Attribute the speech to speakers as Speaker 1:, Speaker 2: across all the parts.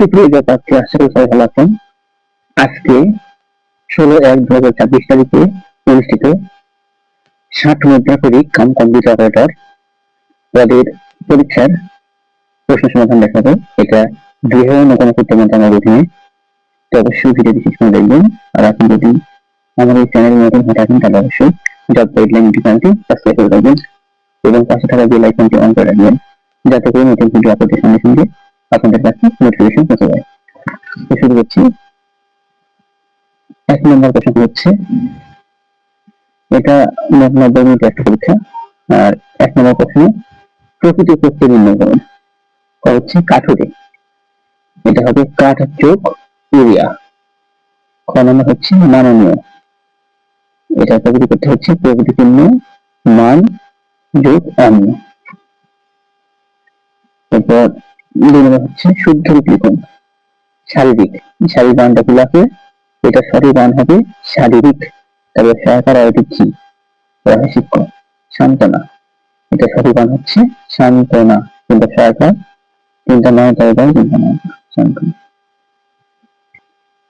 Speaker 1: সুপ্রিয় আজকে ষোলো এক দু হাজার ছাব্বিশ তারিখে অনুষ্ঠিত ষাট কাম কম্পিউটার অপারেটর পদের পরীক্ষার প্রশ্ন সমাধান এটা গৃহ মন্ত্রণালয়ের অধীনে। তো অবশ্যই ভিডিওটি শেষ করে দেখবেন। আর আপনি যদি নতুন হয়ে থাকেন, তাহলে অবশ্যই জব গাইডলাইন সাবস্ক্রাইব করে রাখবেন এবং পাশে থাকা বেল আইকনটি অন করে রাখবেন, যাতে করে নতুন ভিডিও আপলোডের সঙ্গে সঙ্গে আপনাদের কাছে নোটিফিকেশন পৌঁছে যায়। তো শুরু করছি। এক নম্বর প্রশ্ন হচ্ছে, এটা নব্বই মিনিট একটা পরীক্ষা। আর এক নম্বর প্রশ্ন, প্রকৃত প্রত্যয় নির্ণয় করুন হচ্ছে কাঠুরে। এটা হবে কাঠ যোগ ইউরিয়া। খ নম্বর হচ্ছে মাননীয়। এটা প্রকৃতি করতে হচ্ছে প্রকৃতি চিহ্ন, মান যোগ অন্য এরপর নম্বর হচ্ছে শুদ্ধ লিখুন শারীরিক। শারীরিক বানটা কি এটা সঠিক হবে শারীরিক। রহে সান্ত্বনা। এটা সঠিক হচ্ছে সান্ত্বনা। কিন্তু নয় দেয় চিন্তা নয়। সান্ত্বনা।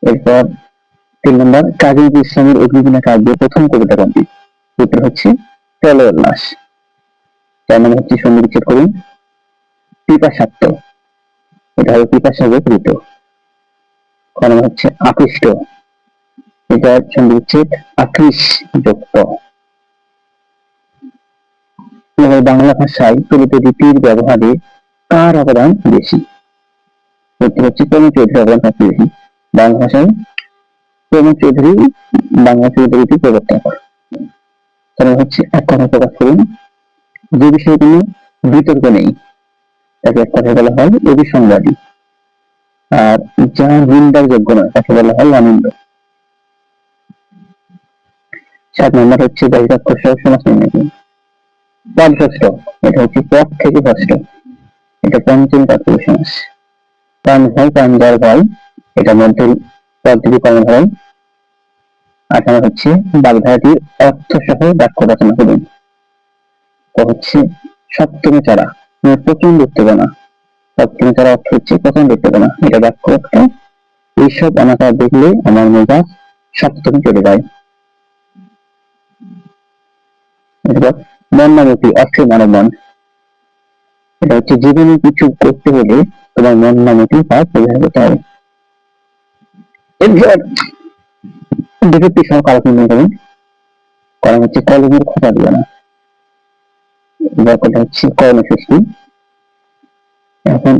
Speaker 1: এরপর তিন নম্বর, কাজী ইসলামের অগ্নিবীণা প্রথম কবিতা কোনটি? উত্তর হচ্ছে প্রলয় উল্লাস চার নম্বর হচ্ছে সন্ধি বিচ্ছেদ করুন এটা হবে পিপাসা বিপরীত কারণ হচ্ছে আকৃষ্ট। এটা সন্ধি বিচ্ছেদ আকৃষ যুক্ত বাংলা ভাষায় চলিত রীতির ব্যবহারে কার অবদান বেশি? উত্তর হচ্ছে প্রমোদ চৌধুরী অবদান সবচেয়ে বেশি। বাংলা ভাষায় প্রমোদ চৌধুরী বাংলা চলিত রীতি প্রবর্তন করে। কারণ হচ্ছে এক কথা প্রকাশ করুন, যে বিষয়ে কোনো বিতর্ক নেই তাকে কথায় বলা হয় অভিসংবাদী আর যা নিন্দার যোগ্য নয়, তাকে বলা হয় আনন্দ সাত নম্বর হচ্ছে বহিরাক্ষর সমাজ নির্ণয় করুন। এটা হচ্ছে পদ থেকে ষষ্ঠ এটা পঞ্চম তাৎপর্য সমাস প্রাণ ভয় প্রাণ যার ভয় এটা মধ্যে পদ থেকে কর্মধারয় আট নম্বর হচ্ছে বাগধারাটির অর্থ সহ বাক্য রচনা করুন। হচ্ছে সপ্তমী চারা প্রচণ্ড উত্তেজনা। সপ্তমী চারা অর্থ হচ্ছে প্রচণ্ড উত্তেজনা। এটা বাক্য একটা এইসব দেখলে আমার মেজাজ সপ্তমী চলে যায়। অর্থে মন এটা হচ্ছে জীবনে কিছু করতে হলে তোমার মন্নামতি তা পরিহার করতে হবে কারক নির্ণয় করুন কারণ হচ্ছে কলমের খোঁচা দিবে না। ব্যাপারটা হচ্ছে কর্মসূচি এখন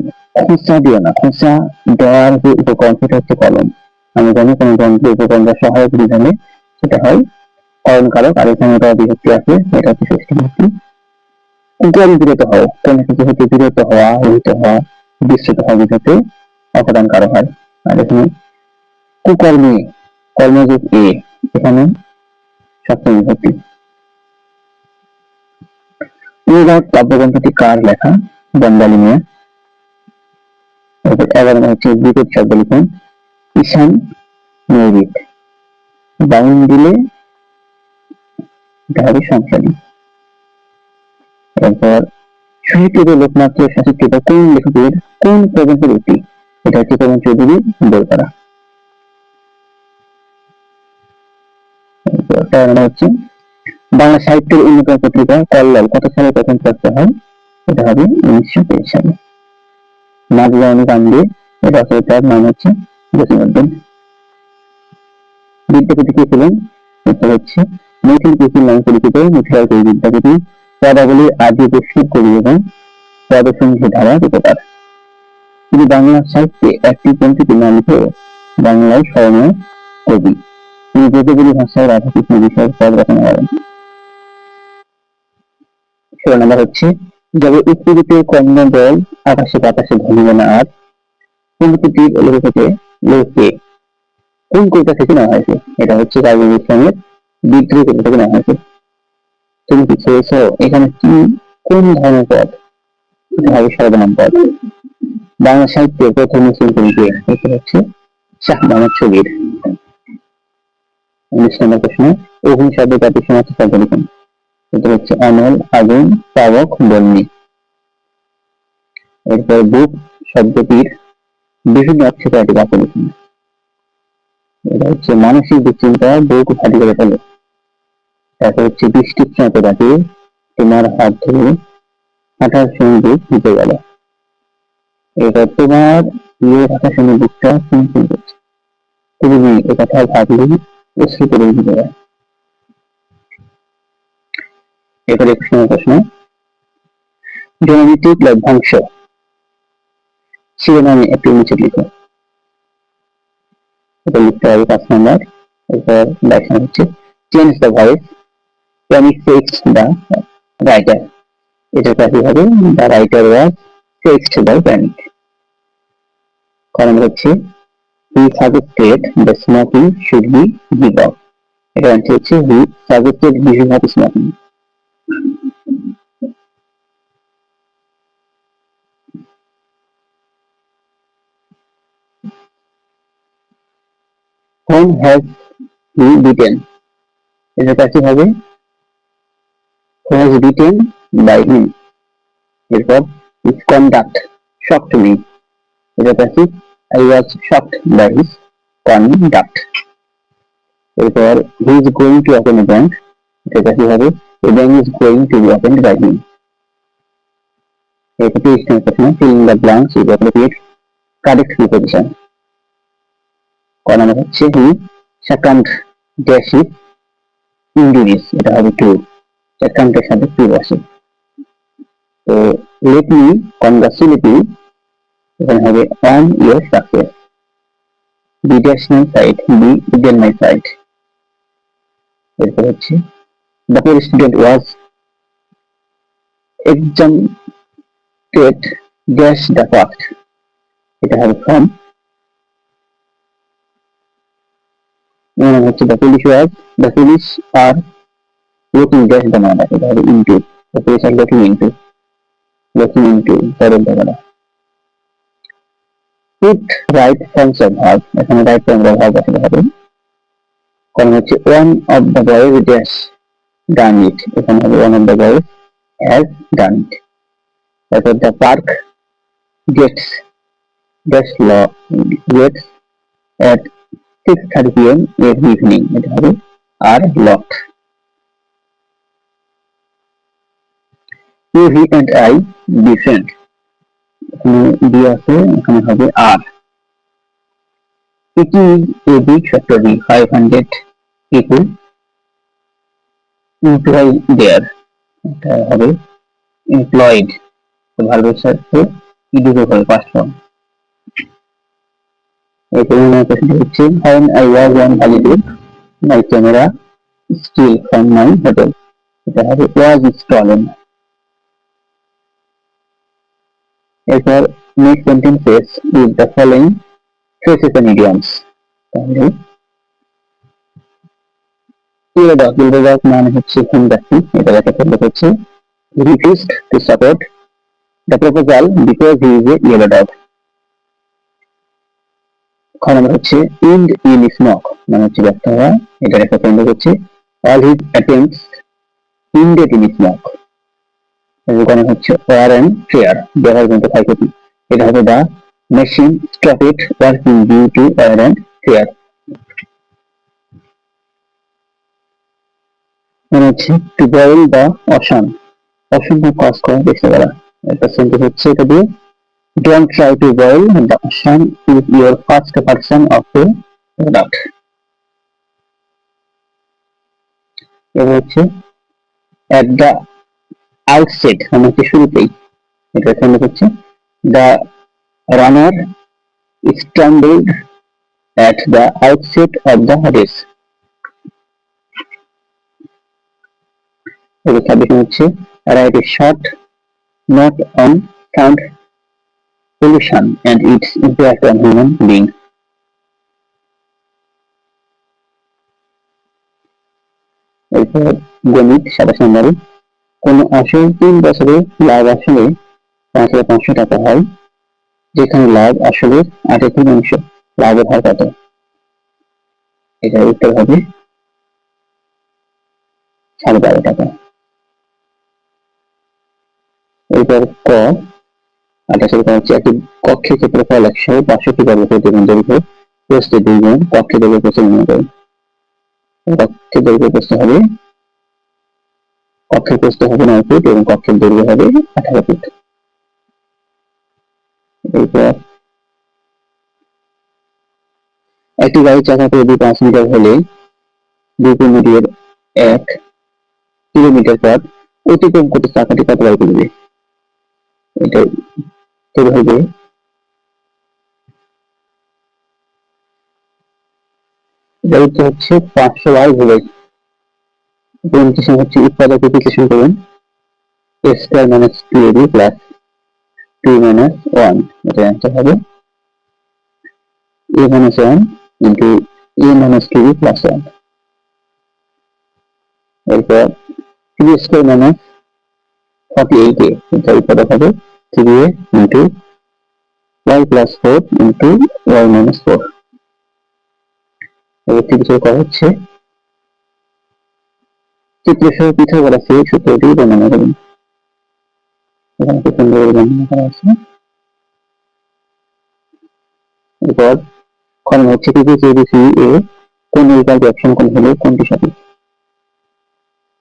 Speaker 1: খোঁচা দিও না, খোঁচা দেওয়ার যে উপকরণ সেটা হচ্ছে কলম। আমি জানি কোন যন্ত্র উপকরণ বা সহায়ক বিধানে সেটা হয় করণ কারক আর এখানে ওটা বিভক্তি আছে, এটা হচ্ছে ষষ্ঠী বিভক্তি। কোন বিরত হও, কোন কিছু হতে বিরত হওয়া রহিত হওয়া, বিস্তৃত হওয়া বিধতে অপদান কারক হয়। আর এখানে কুকর্মী, কর্মযোগ এ, এখানে সপ্তমী বিভক্তি। অনুরাগ কাব্যগ্রন্থটি কার লেখা? বন্দালি মিয়া। এগারো হচ্ছে বিপদ শব্দ লিখুন। ঈশান নৈবিত বাউন দিলে এটা সংসারী। এরপর সাহিত্যের লোকমাত্র শাসিত কোন লেখকের কোন প্রবন্ধের একটি এটা হচ্ছে প্রবন্ধ চৌধুরী বই করা হচ্ছে বাংলা সাহিত্যের অন্যতম পত্রিকা কল্লোল কত সালে প্রথম প্রকাশিত হয়? এটা হবে উনিশশো তেইশ সালে। কাণ্ডে এটা রচয়িতার নাম হচ্ছে জসিমুদ্দিন বিদ্যাপতি কে ছিলেন? উত্তর হচ্ছে মৈথিল কুকিল নামে পরিচিত মিথিলার কবি বিদ্যাপতি পদাবলীর আদি প্রস্তুত কবি এবং পদসংঘে ধারা রূপকার। তিনি বাংলা সাহিত্যে একটি পঞ্চটি না লিখে বাংলায় স্মরণীয় কবি। তিনি বেদগুলি ভাষায় রাধাকৃষ্ণ বিষয়ক পদ রচনা করেন। ষোলো হচ্ছে যবে উত্তরীতে কর্ণ জল আকাশে বাতাসে ঘনিবে না আর। পূর্বতীর লোক থেকে লোকে কোন কবিতা থেকে নেওয়া হয়েছে? এটা হচ্ছে কাজী ইসলামের বিদ্রোহ কবিতা থেকে নেওয়া হয়েছে। তুমি কি চেয়েছ এখানে কি? কোন ধরনের এটা হবে সর্বনাম পদ বাংলা সাহিত্যে প্রথম মুসলিম কবিকে এটা হচ্ছে শাহ মোহাম্মদ ছবির উনিশ নম্বর প্রশ্ন অগ্নি শব্দ জাতির সমাজ শব্দ লিখুন। এটা হচ্ছে অনল আগুন, পাবক, বন্যী। এরপর বুক, শব্দটির বিভিন্ন অক্ষয়টি বাক্য লিখুন। এটা হচ্ছে মানসিক দুশ্চিন্তা বউকে খালি করে ফেলে তারপর হচ্ছে বৃষ্টির চাঁতে রাতে তোমার হাত ধরে হাঁটার সঙ্গে ভিজে গেল। এবার তোমার বিয়ে থাকা শুনে বুকটা ফুনফুন করছে। তুমি এ কথা ভাবলে অশ্রু করে ভিজে যায় এরপরে প্রশ্ন। প্রশ্ন লভ্যাংশ। শিরোনামে একটু এটা লিখতে হবে পাঁচ নম্বর। এরপর হচ্ছে change the voice the writer এটা কাছে হবে? দ্য রাইটার ওয়াজ প্যানিক কারণ হচ্ছে he suggested the smoking should be give up এটা হচ্ছে he suggested up smoking whom has he beaten এটার কাছে হবে has beaten by him এরপর his conduct shocked me এটার কাছে I was shocked by his conduct এরপর is going to open a bank এটার কাছে হবে a is going to be opened by him এরপর তেইশ নম্বর fill in the blanks with appropriate correct preposition ক নম্বর হচ্ছে he second dash is induce এটা হবে টু সেকেন্ডের সাথে টু বসে তো লেট মি কনগ্রাচুলেট ইউ এখানে হবে on your success be dash my side be Eden my side এরপর হচ্ছে the poor student was exempted dash the first এটা হবে ফ্রম মনে হচ্ছে the police was the police are looking dash the murder এটা হবে into the police are looking into looking into তদন্ত করা put right forms of verb এখানে right form of verb আসলে হবে কারণ হচ্ছে one of the boys dash done it এখানে হবে one of the boys has done it তারপর the park gates dash law gates at six thirty PM every evening এটা হবে are locked you he and I different এখানে B আছে, এখানে হবে আর it is a big factory 500 people. Employ there এটা হবে employed ভার্বের সাথে ইডিও হবে পাস্ট ফর্ম এরপরে প্রশ্ন হচ্ছে when I was on holiday my camera stole from my hotel এটা হবে was stolen এরপর make sentences with the following phrases and idioms তাহলে ইউরোডক ইউরোডক মানে হচ্ছে এটা লেখা থাকলে হচ্ছে হচ্ছে ইন্ড ইন মানে হচ্ছে ব্যর্থ হওয়া। এটার একটা পয়েন্ট হচ্ছে his attempts indeed in smoke কারণ হচ্ছে ওয়ার অ্যান্ড ফেয়ার ব্যবহার কিন্তু এটা হবে the machine stop it working due to war and fair মানে হচ্ছে টু বয়েল দা অসান অসম্য কাজ করা চেষ্টা করা একটা সেন্টেন্স হচ্ছে এটা দিয়ে try to boil the ocean if your first person of the product. এবার হচ্ছে at the outset মানে হচ্ছে শুরুতেই এটা এখানে হচ্ছে the runner stumbled at the outset of the race এবার ছাব্বিশ হচ্ছে write a short note on sound pollution and its impact on human beings. এরপর গণিত সাতাশ নম্বরে। কোন আসল তিন বছরে লাভ আসলে পাঁচ হাজার পাঁচশো টাকা হয়, যেখানে লাভ আসলে আটের তিন অংশ লাভের হার কত? এটা উত্তর হবে সাড়ে বারো টাকা। এরপর ক আঠাশের কাজ হচ্ছে একটি কক্ষের ক্ষেত্রফল একশো বাষট্টি বর্গফুট এবং দৈর্ঘ্য প্রস্থে দুই গুণ কক্ষের দৈর্ঘ্য প্রস্থ নির্ণয় করুন কক্ষের দৈর্ঘ্য প্রস্থ হবে। কক্ষের প্রস্থ হবে নয় ফুট এবং কক্ষের দৈর্ঘ্য হবে আঠারো ফুট। এরপর একটি গাড়ির চাকা প্রতি পাঁচ মিটার হলে দুই মিটার এক কিলোমিটার পথ অতিক্রম করতে চাকাটি কত বার করবে এটা হবে এটার উত্তর হচ্ছে পাঁচশো বার ঘুরে ইমপ্লিকেশন হচ্ছে উৎপাদক করুন। A square minus two a b plus two minus one এটা অ্যান্সার হবে। Minus one into a minus two b plus one এরপর three square minus forty eight a এটা উৎপাদক হবে। Three into y plus four into y minus four এবার কিছু করা হচ্ছে? চিত্র সহ পৃথক করা সেই সূত্রটি বর্ণনা করুন। এখানে খুব সুন্দর বর্ণনা করা আছে। এরপর খরণ হচ্ছে কি এবিসি এ কোন রেজাল্ট অপশন কোন হলে কোনটি সঠিক?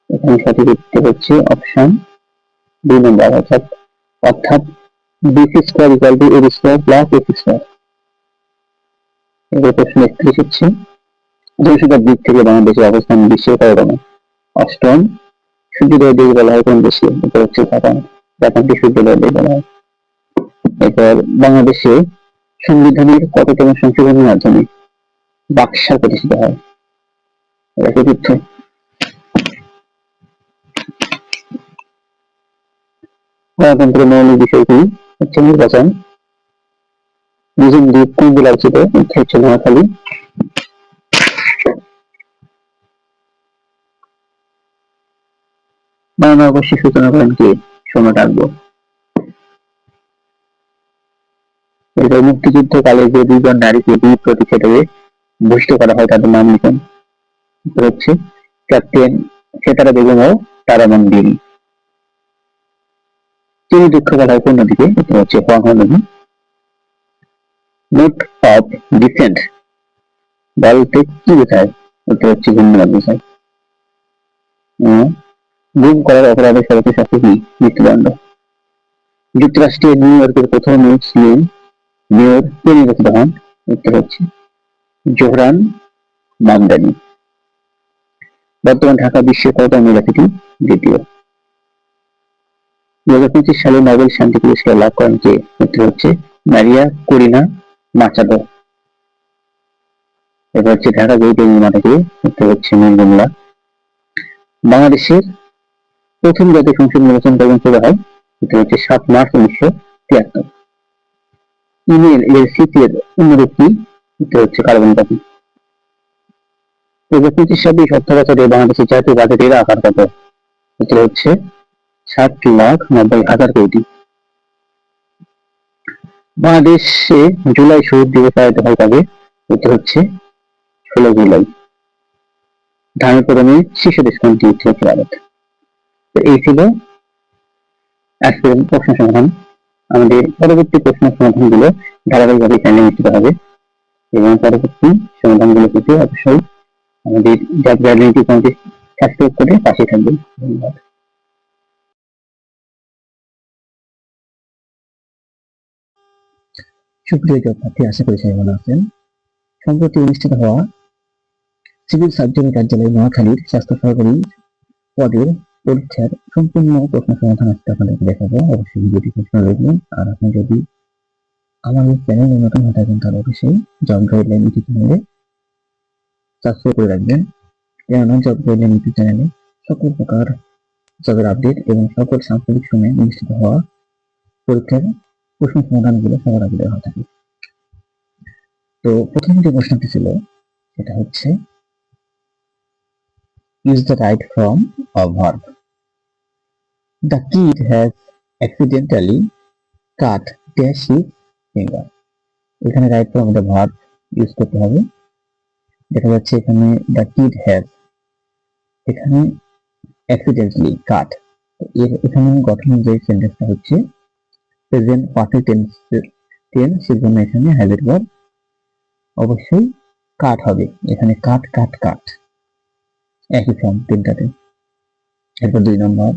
Speaker 1: এখানে সঠিক উত্তর হচ্ছে অপশন দুই নম্বর, অর্থাৎ অর্থাৎ BC square equal to AB square plus AC square এবার প্রশ্ন একত্রিশ হচ্ছে জনসংখ্যার দিক থেকে বাংলাদেশের অবস্থান বিশ্বের কয়তম অষ্টম সূর্যোদয়ের দিক বলা হয় কোন দেশে? এটা হচ্ছে জাপান। জাপানকে সূর্যোদয়ের দিক বলা হয়। এরপর বাংলাদেশে সংবিধানের কততম সংশোধনের মাধ্যমে বাক্সা প্রতিষ্ঠিত হয়? এটা চতুর্থ গণতন্ত্রের মৌলিক বিষয়টি হচ্ছে নির্বাচন। হচ্ছে নোয়াখালী। বাংলাদেশের সূচনা করেন কে? ডাকবো মুক্তিযুদ্ধকালে যে দুইজন নারীকে বীর প্রতিষেধকে ভূষিত করা হয়, তাদের নাম লিখুন। হচ্ছে ক্যাপ্টেন সেতারা বেগম ও তারামন দেবী তিনি হয় কোন নদীকে এটা হচ্ছে নদী নোট অফ ডিসেন্ট কি বোঝায়? এটা হচ্ছে গুম করার অপরাধে কি মৃত্যুদণ্ড? যুক্তরাষ্ট্রের নিউ ইয়র্কের প্রথম মুসলিম মেয়র কে নির্বাচিত হন উত্তর হচ্ছে জোহরান মামদানি। বর্তমান ঢাকা বিশ্বের কয়তম ইউনিভার্সিটি দ্বিতীয়? পঁচিশ সালে নোবেল শান্তি পুরস্কার লাভ করেন কে? উত্তর হচ্ছে মারিয়া করিনা মাচাদো। এবার হচ্ছে ঢাকা গেইটের নির্মাতাকে উত্তর হচ্ছে মীর বাংলাদেশের প্রথম জাতীয় সংসদ নির্বাচন কখন শুরু হয়? এটা হচ্ছে সাত মার্চ উনিশশো তিয়াত্তর। ইমেল এর শীতের অনুরূপ কি? এটা হচ্ছে কার্বন কপি। দু হাজার পঁচিশ ছাব্বিশ অর্থ বছরে বাংলাদেশের জাতীয় বাজেটের আকার কত? এটা হচ্ছে সাত লাখ নব্বই হাজার কোটি। বাংলাদেশে জুলাই শহীদ দিবস পালিত হয় কবে এটা হচ্ছে ষোলো জুলাই। ধানের প্রথমে শীর্ষ দেশ কোনটি? হচ্ছে ভারত। তো এই ছিল আজকের প্রশ্ন সমাধান। আমাদের পরবর্তী প্রশ্ন সমাধানগুলো ধারাবাহিকভাবে চ্যানেলে নিশ্চিত হবে। এবং পরবর্তী সমাধানগুলো পেতে অবশ্যই আমাদের জাব গাইডলাইনটি চ্যানেলটি সাবস্ক্রাইব করে পাশে থাকবেন। ধন্যবাদ। সুপ্রিয় জবার্থী আশা করি সবাই ভালো আছেন। সম্প্রতি অনুষ্ঠিত হওয়া সিভিল সার্জনের কার্যালয় নোয়াখালীর স্বাস্থ্য সহকারী পদের পরীক্ষার সম্পূর্ণ প্রশ্ন সমাধান আজকে আপনাদেরকে দেখাবো। অবশ্যই ভিডিওটি করে দেখবেন আর আপনি যদি আমার এই চ্যানেল নতুন হয়ে থাকেন, তাহলে অবশ্যই জব গাইডলাইন ইউটিউব চ্যানেলে সাবস্ক্রাইব করে রাখবেন। কেননা জব গাইডলাইন ইউটিউব চ্যানেলে সকল প্রকার জবের আপডেট এবং সকল সাম্প্রতিক সময়ে অনুষ্ঠিত হওয়া পরীক্ষার প্রশ্ন সমাধানগুলো সবার আগে দেওয়া থাকে তো প্রথম যে প্রশ্নটি ছিল সেটা হচ্ছে, use the right form of verb. The kid has accidentally cut dash his finger. এখানে রাইট ফর্ম আমাদের ভার্ব ইউজ করতে হবে দেখা যাচ্ছে এখানে দ্য কিড হ্যাজ এখানে অ্যাক্সিডেন্টলি কাট এখানে গঠন যে সেন্টেন্সটা হচ্ছে প্রেজেন্ট পারফেক্ট টেন্স টেন্স সেজন্য এখানে হ্যাজের পর অবশ্যই কাট হবে। এখানে কাট কাট কাট। একই ফর্ম তিনটাতে। এরপর দুই নম্বর,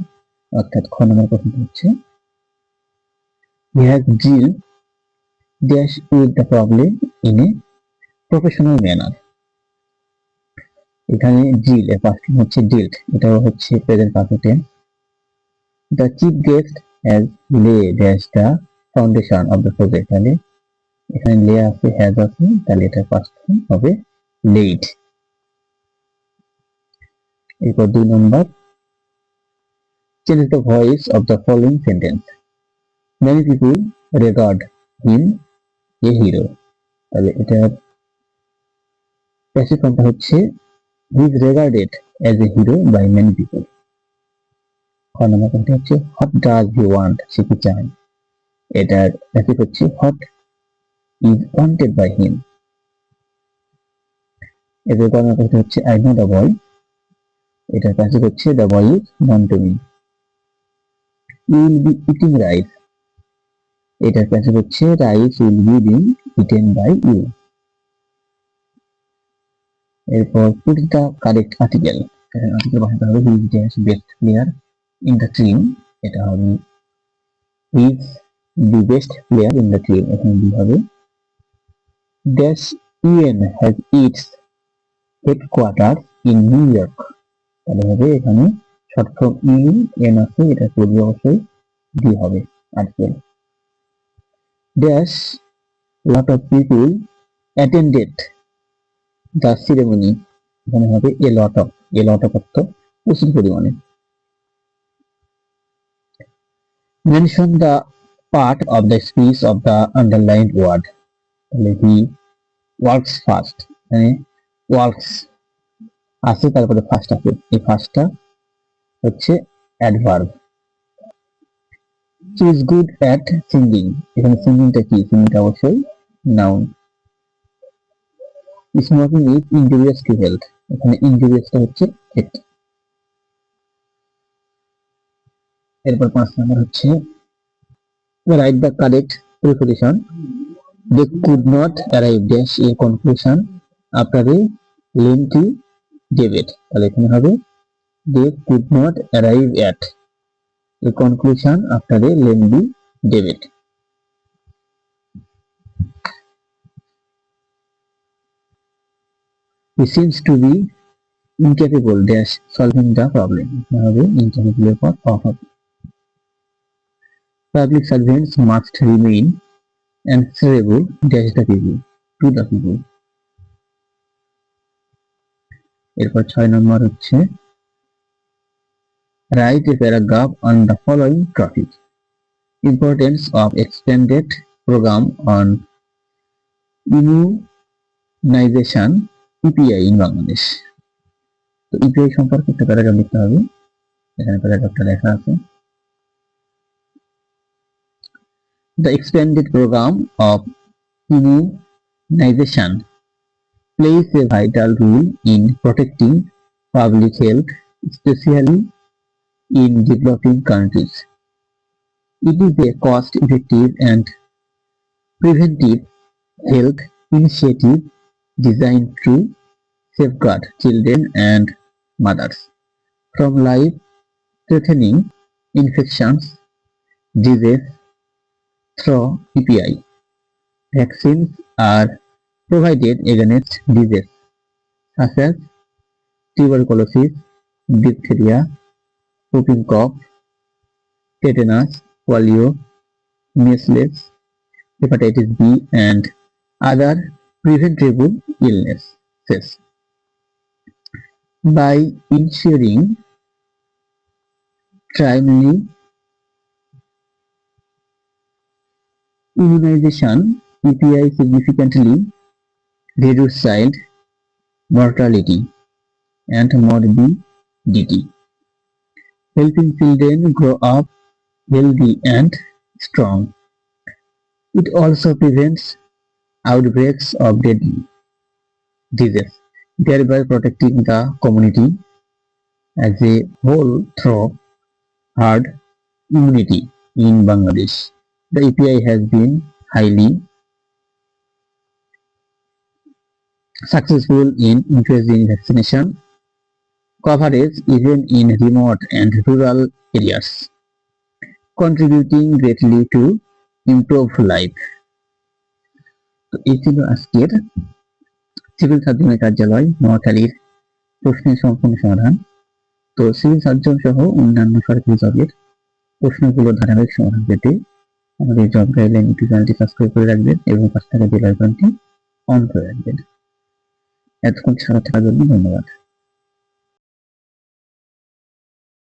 Speaker 1: অর্থাৎ খ নম্বর প্রশ্নটা হচ্ছে has deal dash with the problem in a professional manner এখানে ডিল এর পাস্ট হচ্ছে ডিল্ট। এটাও হচ্ছে present perfect tense the chief guest laid dash the foundation of the project তাহলে এখানে লে আছে হ্যাজ আছে তাহলে এটা পাস্ট হবে লেড এরপর দুই নম্বর change the voice of the following sentence many people regard him a hero তাহলে এটার প্যাসিভ ফর্মটা হচ্ছে he is regarded as a hero by many people খ নম্বর কোনটা হচ্ছে what does he want? সে কি চায়? এটার প্যাসিভ হচ্ছে what is wanted by him. এদের কোনটা হচ্ছে, I know the boy. এটার প্যাসিভ হচ্ছে boy is known to me. You will be eating rice. এটার প্যাসিভ হচ্ছে rice will be being eaten by you এরপর put the correct article article বসাতে হবে he is best player the team এটা হবে is the best player in the team এখানে B হবে। Dash UN has its headquarter in New York তাহলে হবে এখানে শর্ট ফর্ম ইউ এন আছে, এটা পূর্বে অবশ্যই ডি হবে article dash lot of people attended the ceremony? এখানে হবে a lot of, a lot of অর্থ প্রচুর পরিমাণে। Mention the part of the speech of the underlined word. He works fast মানে works আছে তারপরে ফার্স্ট আছে এই ফার্স্টটা হচ্ছে adverb she is good at singing. এখানে সিঙ্গিংটা কি? সিঙ্গিংটা অবশ্যই noun smoking is injurious to health এখানে ইনজুরিয়াসটা হচ্ছে হেলথ এরপর পাঁচ নম্বর হচ্ছে write the correct preposition they could not arrive dash a conclusion after a lengthy debate তাহলে এখানে হবে they could not arrive at a conclusion after a lengthy debate. He seems to be incapable dash solving the problem. এখানে হবে, incapable এর পর off হবে। public servants must remain answerable dash the people to the people. এরপর ছয় নম্বর হচ্ছে write a paragraph on the following topic importance of extended program on immunization EPI in Bangladesh তো ইপিআই সম্পর্কে একটা প্যারাগ্রাফ লিখতে হবে। এখানে প্যারাগ্রাফটা লেখা আছে। The expanded program of immunization plays a vital role in protecting public health, especially in developing countries. It is a cost-effective and preventive health initiative designed to safeguard children and mothers from life-threatening infections, disease through EPI. Vaccines are provided against diseases such as tuberculosis, diphtheria, whooping cough, tetanus, polio, measles, hepatitis B, and other preventable illnesses. By ensuring timely immunization, EPI significantly reduce child mortality and morbidity helping children grow up healthy and strong. It also prevents outbreaks of deadly disease, thereby protecting the community as a whole through herd immunity in Bangladesh. The API has been highly successful in increasing vaccination coverage even in remote and rural areas, contributing greatly to improve life. তো এই ছিল আজকের civil সার্জনের কার্যালয় নোয়াখালীর প্রশ্নের সম্পূর্ণ সমাধান তো সিভিল সার্জন সহ অন্যান্য সরকারি জবের প্রশ্নগুলো ধারাবাহিক সমাধান পেতে আমাদের জব গাইডলাইন ইউটিউব চ্যানেলটি সাবস্ক্রাইব করে রাখবেন এবং পাশ থাকা বেল আইকনটি অন করে রাখবেন। এতক্ষণ ছাড়া থাকার জন্য ধন্যবাদ।